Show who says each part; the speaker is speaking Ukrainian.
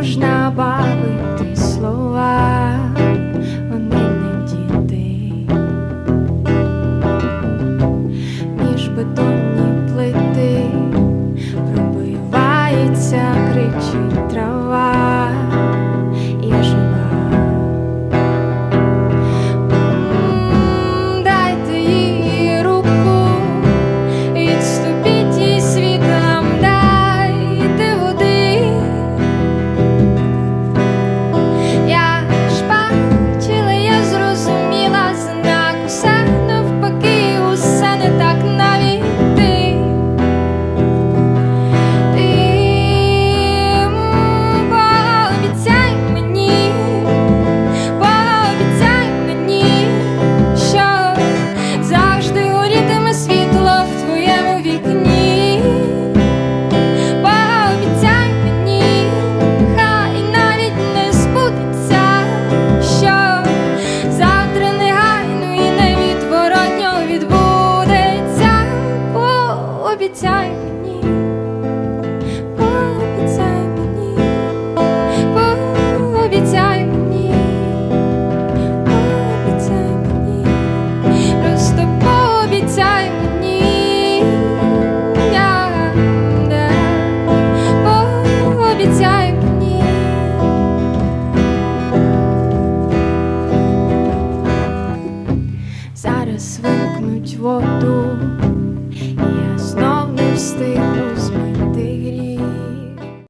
Speaker 1: можна бавити слова, вони не діти, між бетонні плити пробивається кричить трава. Пообіцяй мені, пообіцяй мені, пообіцяй мені, пообіцяй мені, просто пообіцяй мені, пообіцяй мені. Зараз викнуть воду. It's not.